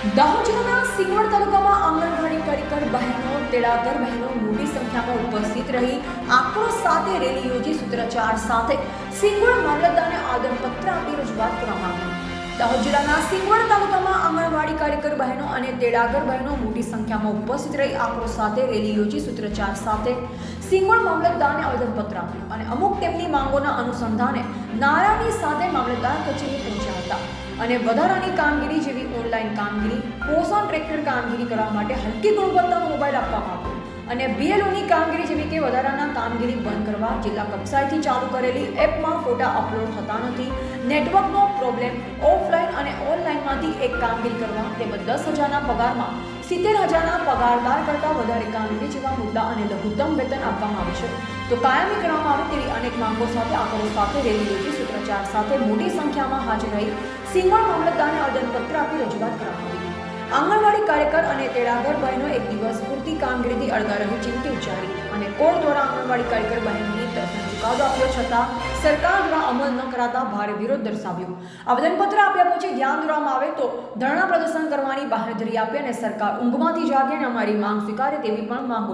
દાહોદ જિલ્લાના સિંગવડ તાલુકામાં આંગણવાડી કાર્યકર બહેનો, તેડાગર બહેનો મોટી સંખ્યામાં ઉપસ્થિત રહી આક્રોશ સાથે રેલી યોજી સૂત્રાચાર સાથે સિંગવડ મામલતદારને આદરપત્ર આપી રજૂઆત કરવામાં આવી. દાહોદ જિલ્લાના સિંગવડ તાલુકામાં આંગણવાડી કાર્યકર બહેનો અને તેડાગર બહેનો મોટી સંખ્યામાં ઉપસ્થિત રહી આક્રોશ સાથે રેલી યોજી સૂત્રાચાર સાથે સિંગવડ મામલતદારને આવેદનપત્ર આપ્યું અને અમુક તેમની માંગોના અનુસંધાને નારાની સાથે મામલતદાર કચેરી પહોંચ્યા હતા. અને વધારાની કામગીરી જેવી ઓનલાઈન કામગીરી પોષણ ટ્રેક્ટર કામગીરી કરવા માટે હલકી ગુણવત્તાનો મોબાઈલ આપવામાં આવ્યો. અને બીએલઓની કામગીરી જેવી કે વધારાના કામગીરી બંધ કરવા, જિલ્લા કક્ષાએથી ચાલુ કરેલી એપમાં ફોટા અપલોડ થતા નથી. નેટવર્કનો પ્રોબ્લેમ એક કામગીરી કરવા તેમજ દસ હજારના પગારમાં સિત્તેર હજારના પગારદાર કરતાં વધારે કામગીરી જેવા મુદ્દા અને લઘુત્તમ વેતન આપવામાં આવે છે. તો કાયમી કરવામાં આવે તેવી અનેક માંગો સાથે આક્રોશ સાથે રેલી યોજી સૂત્રોચ્ચાર સાથે મોટી સંખ્યામાં હાજર રહી સિંગવડ મામલતદારને આવેદનપત્ર આપી રજૂઆત કરવામાં આવી. આંગણવાડી કાર્યકર અને તેડાગર બહેનો એક દિવસ પૂરતી કામગીરીથી અળગા રહી ચિંતી ઉચ્ચારી અને કોર્ટ દ્વારા આંગણવાડી કાર્યકર બહેનોની ચુકાદો આપ્યો છતાં સરકાર દ્વારા અમલ ન કરાતા ભારે વિરોધ દર્શાવ્યો. આવેદનપત્ર આપ્યા પછી ધ્યાન દોરવામાં આવે તો ધરણા પ્રદર્શન કરવાની બાહેધરી આપી અને સરકાર ઊંઘમાંથી જાગે અને અમારી માંગ સ્વીકારે તેવી પણ માંગ